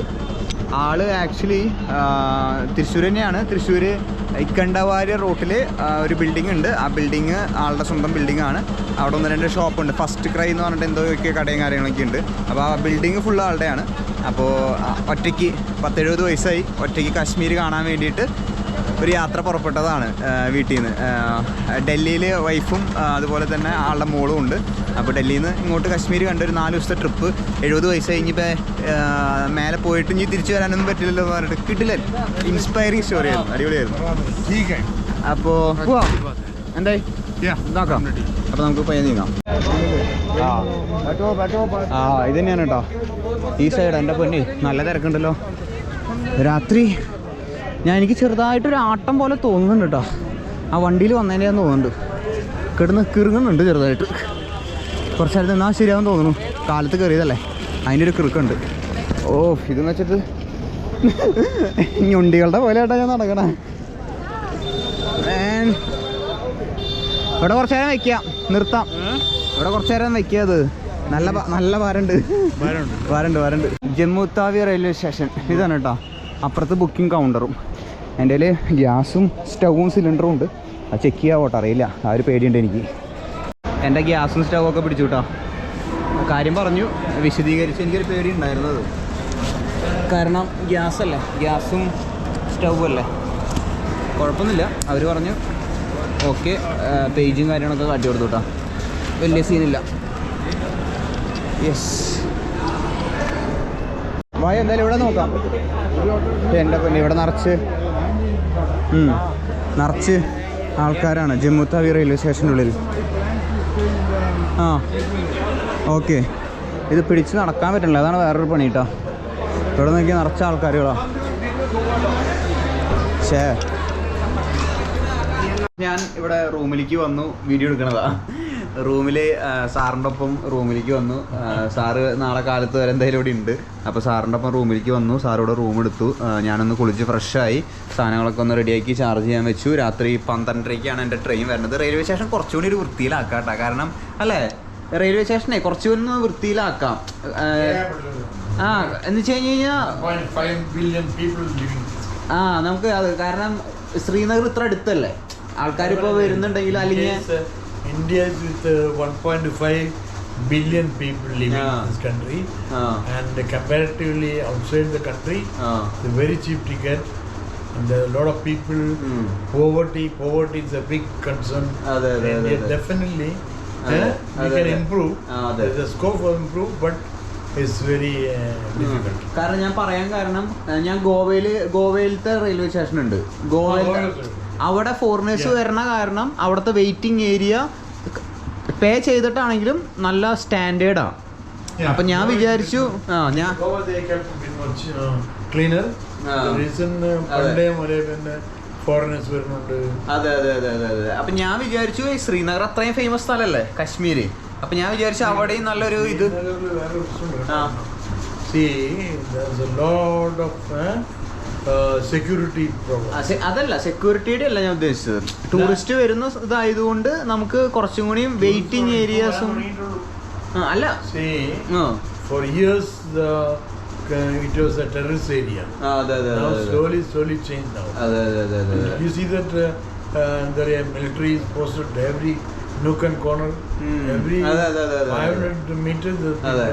ആൾ ആക്ച്വലി തൃശ്ശൂർ തന്നെയാണ്. തൃശ്ശൂർ ഇക്കണ്ടവാരി റോട്ടിൽ ഒരു ബിൽഡിംഗ് ഉണ്ട്. ആ ബിൽഡിങ് ആളുടെ സ്വന്തം ബിൽഡിംഗ് ആണ്. അവിടെ ഒന്ന് രണ്ട് ഷോപ്പ് ഉണ്ട്. ഫസ്റ്റ് ക്രൈ എന്ന് പറഞ്ഞിട്ട് എന്തോ ഒക്കെ കടയും കാര്യങ്ങളൊക്കെ ഉണ്ട്. അപ്പോൾ ആ ബിൽഡിംഗ് ഫുൾ ആളുടെയാണ്. അപ്പോൾ ഒറ്റയ്ക്ക് പത്തെഴുപത് വയസ്സായി. ഒറ്റയ്ക്ക് കാശ്മീർ കാണാൻ വേണ്ടിയിട്ട് ഒരു യാത്ര പുറപ്പെട്ടതാണ് വീട്ടിൽ നിന്ന് ഡൽഹിയിൽ വൈഫും അതുപോലെ തന്നെ ആളുടെ മോളും ഉണ്ട്. അപ്പോൾ ഡൽഹിയിൽ നിന്ന് ഇങ്ങോട്ട് കശ്മീർ കണ്ടൊരു നാല് ദിവസത്തെ ട്രിപ്പ്. എഴുപത് വയസ്സ് കഴിഞ്ഞിപ്പോൾ മേലെ പോയിട്ട് ഇനി തിരിച്ചു വരാനൊന്നും പറ്റില്ലല്ലോ എന്ന് പറഞ്ഞിട്ട് കിട്ടില്ല. ഇൻസ്പയറിങ് സ്റ്റോറിയായിരുന്നു അടിപൊളിയായിരുന്നു. അപ്പോൾ പോവാം. എന്തായി? അപ്പൊ നമുക്ക് പയ്യെ നീങ്ങാം. ആ ഇത് തന്നെയാണ് കേട്ടോ ഈ സൈഡ് എന്റെ പൊന്നെ. നല്ല തിരക്കുണ്ടല്ലോ. രാത്രി ഞാൻ എനിക്ക് ചെറുതായിട്ടൊരു ആട്ടം പോലെ തോന്നുന്നുണ്ട് കേട്ടോ ആ വണ്ടിയിൽ വന്നതിന്റെ ഞാൻ തോന്നുന്നുണ്ട്. കിടന്ന് കിറുങ്ങുന്നുണ്ട് ചെറുതായിട്ട്. കുറച്ച് നേരത്തെ എന്നാൽ ശരിയാവും തോന്നുന്നു. കാലത്ത് കയറിയതല്ലേ? അതിന്റെ ഒരു കിറുക്കുണ്ട്. ഓ ഇതെന്ന് വെച്ചിട്ട് ഞൊണ്ടികളുടെ പോലെ ആയിട്ടാ ഞാൻ നടക്കണേ. ഇവിടെ കുറച്ച് നേരം വെക്കാം. നിർത്താം. ഇവിടെ കുറച്ച് നേരം വെക്കാം അത്. നല്ല നല്ല ഭാരമുണ്ട് ഭാരമുണ്ട്. ഭാരമുണ്ട് ജമ്മു താവി റെയിൽവേ സ്റ്റേഷൻ. ഇതാണ് കേട്ടോ അപ്പുറത്ത് ബുക്കിംഗ് കൗണ്ടറും. എന്റെ കയ്യിൽ ഗ്യാസും സ്റ്റൗവും സിലിണ്ടറും ഉണ്ട്. അത് ചെക്ക് ചെയ്യാവോട്ടോ? അറിയില്ല. ആ ഒരു പേടിയുണ്ട് എനിക്ക്. എന്റെ ഗ്യാസും സ്റ്റൗവും ഒക്കെ പിടിച്ചു കേട്ടോ. കാര്യം പറഞ്ഞു വിശദീകരിച്ച് എനിക്കൊരു പേടി ഉണ്ടായിരുന്നത് കാരണം ഗ്യാസ് അല്ലേ ഗ്യാസും സ്റ്റൗവും അല്ലേ? കുഴപ്പമൊന്നുമില്ല. അവർ പറഞ്ഞു ഓക്കെ പേജും കാര്യങ്ങളൊക്കെ കാട്ടി കൊടുത്തു കേട്ടോ. വലിയ സീനില്ല. യെസ് വായ എന്തായാലും ഇവിടെ നോക്കാം. എന്റെ പിന്നെ ഇവിടെ നിറച്ച് നിറച്ച് ആൾക്കാരാണ്. ജമ്മു താവി റെയിൽവേ സ്റ്റേഷനുള്ളിൽ. ആ ഓക്കെ. ഇത് പിടിച്ച് നടക്കാൻ പറ്റില്ല. അതാണ് വേറൊരു പണി കേട്ടോ ഇവിടെ നോക്കിയാൽ നിറച്ച ആൾക്കാരുകളാ. ഷേ ഞാൻ ഇവിടെ റൂമിലേക്ക് വന്നു വീഡിയോ എടുക്കണതാ. റൂമിൽ സാറിന്റെ ഒപ്പം റൂമിലേക്ക് വന്നു. സാറ് നാളെ കാലത്ത് വരെ എന്തായാലും ഇവിടെ ഉണ്ട്. അപ്പോൾ സാറിന്റെ ഒപ്പം റൂമിലേക്ക് വന്നു. സാറിവിടെ റൂം എടുത്തു. ഞാനൊന്ന് കുളിച്ച് ഫ്രഷായി സാധനങ്ങളൊക്കെ ഒന്ന് റെഡിയാക്കി ചാർജ് ചെയ്യാൻ വെച്ചു. രാത്രി പന്ത്രണ്ടരയ്ക്കാണ് എന്റെ ട്രെയിൻ വരുന്നത്. റെയിൽവേ സ്റ്റേഷൻ കുറച്ചുകൂടി ഒരു വൃത്തിയിലാക്കാം കേട്ടോ കാരണം അല്ലേ? റെയിൽവേ സ്റ്റേഷനെ കുറച്ചുകൂടി ഒന്ന് വൃത്തിയിലാക്കാം. ആ, എന്ന് വെച്ച് കഴിഞ്ഞ് കഴിഞ്ഞാൽ 1.5 billion people living. ആ നമുക്ക് അത് കാരണം ശ്രീനഗർ ഇത്ര അടുത്തല്ലേ? ആൾക്കാർ ഇപ്പോൾ വരുന്നുണ്ടെങ്കിൽ അല്ലെങ്കിൽ India is with uh, 1.5 billion people living Yeah. in this country, ആ and comparatively outside the country, ആ it's very cheap ticket. And a lot of people. ഉം. Poverty, poverty is a big concern. അതെ അതെ അതെ definitely, അതെ, eh, we can improve. അതെ. A scope for improve, but it's very uh, difficult. കാരണം ഞാൻ പറയാൻ കാരണം ഞാൻ ഗോവയിൽ ഗോവയിലത്തെ റെയിൽവേ സ്റ്റേഷൻ ഉണ്ട് ഗോവയിൽ. അവിടെ ഫോറിനേഴ്സ് Yeah. വരണ കാരണം അവിടുത്തെ വെയിറ്റിംഗ് ഏരിയ പേ ചെയ്തിട്ടാണെങ്കിലും നല്ല സ്റ്റാൻഡേർഡാ Yeah. അപ്പൊ ഞാൻ വിചാരിച്ചു ആ ഞാൻ ക്ലീനർ uh, uh, അതെ. പണ്ടേ മുതലേ പിന്നെ ഫോറിനേഴ്സ് വരുന്നുണ്ട്. അതെ അതെ അതെ അതെ അതെ. അപ്പൊ ഞാൻ വിചാരിച്ചു ഈ ശ്രീനഗർ അത്രയും ഫേമസ് സ്ഥലല്ലേ കാശ്മീര്. അപ്പൊ ഞാൻ വിചാരിച്ചു അവിടെയും നല്ലൊരു ഇത്. See, there's a lot of uh, uh, security ആ, problems. സെ- അതല്ല സെക്യൂരിറ്റിയുടെ അല്ല ഞാൻ ഉദ്ദേശിച്ചത് ടൂറിസ്റ്റ് വരുന്ന ഇതായതുകൊണ്ട് നമുക്ക് കുറച്ചും കൂടിയും വെയിറ്റിംഗ് ഏരിയാസും അല്ല the, uh, it was a terrace area. ആ, അതെ അതെ Now അതെ slowly, slowly changed now. അതെ അതെ അതെ അതെ അതെ You see that uh, uh, there are military is posted every nook and corner, Hmm. every അതെ, അതെ, അതെ, അതെ. 500 meters. The അതെ.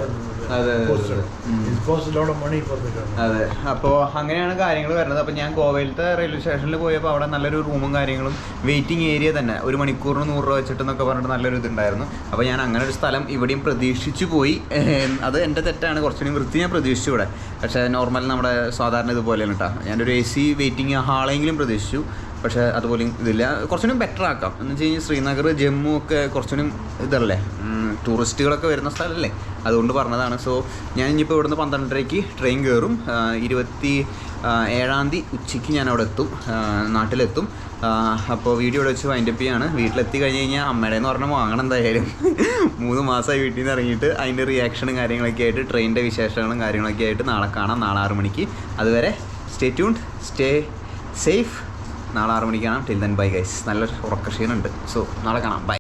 അതെ, അപ്പോൾ അങ്ങനെയാണ് കാര്യങ്ങൾ വരുന്നത്. അപ്പോൾ ഞാൻ ഗോവയിലത്തെ റെയിൽവേ സ്റ്റേഷനിൽ പോയപ്പോൾ അവിടെ നല്ലൊരു റൂമും കാര്യങ്ങളും വെയിറ്റിംഗ് ഏരിയ തന്നെ. ഒരു മണിക്കൂറിന് നൂറ് രൂപ വെച്ചിട്ടെന്നൊക്കെ പറഞ്ഞിട്ട് നല്ലൊരു ഇതുണ്ടായിരുന്നു. അപ്പോൾ ഞാൻ അങ്ങനെ ഒരു സ്ഥലം ഇവിടെയും പ്രതീക്ഷിച്ചു പോയി. അത് എന്റെ തെറ്റാണ്. കുറച്ചുകൂടി വൃത്തി ഞാൻ പ്രതീക്ഷിച്ചു ഇവിടെ. പക്ഷേ നോർമൽ നമ്മുടെ സാധാരണ ഇതുപോലെയാണ് കേട്ടോ ഞാനൊരു എ സി വെയിറ്റിംഗ് ഹാളെങ്കിലും പ്രതീക്ഷിച്ചു. പക്ഷേ അതുപോലെ ഇതില്ല. കുറച്ചുകൂടി ബെറ്റർ ആക്കാം. എന്ന് വെച്ച് കഴിഞ്ഞാൽ ശ്രീനഗർ ജമ്മു ഒക്കെ കുറച്ചുകൂടി ഇതല്ലേ? ടൂറിസ്റ്റുകളൊക്കെ വരുന്ന സ്ഥലമല്ലേ? അതുകൊണ്ട് പറഞ്ഞതാണ്. സോ ഞാൻ ഇനിയിപ്പോൾ ഇവിടുന്ന് പന്ത്രണ്ടരയ്ക്ക് ട്രെയിൻ കയറും ഇരുപത്തി ഏഴാം തീയതി ഉച്ചയ്ക്ക് ഞാൻ അവിടെ എത്തും. നാട്ടിലെത്തും. അപ്പോൾ വീഡിയോ ഇവിടെ വെച്ച് വൈൻഡപ്പ് ചെയ്യാണ്. വീട്ടിലെത്തി കഴിഞ്ഞ് കഴിഞ്ഞാൽ അമ്മയുടെ എന്ന് പറഞ്ഞാൽ വാങ്ങണം എന്തായാലും. മൂന്ന് മാസമായി വീട്ടിൽ നിന്ന് ഇറങ്ങിയിട്ട് അതിന്റെ റിയാക്ഷനും കാര്യങ്ങളൊക്കെ ആയിട്ട് ട്രെയിനിന്റെ വിശേഷങ്ങളും കാര്യങ്ങളൊക്കെ ആയിട്ട് നാളെ കാണാം. നാളെ ആറ് മണിക്ക്. അതുവരെ സ്റ്റേ ട്യൂൺഡ് സ്റ്റേ സേഫ് നാളെ ആറ് മണിക്ക് കാണാം. ടിൽ ദൻ ബൈ ഗൈസ് നല്ലൊരു ഉറക്കക്ഷീണുണ്ട്. സോ നാളെ കാണാം. ബൈ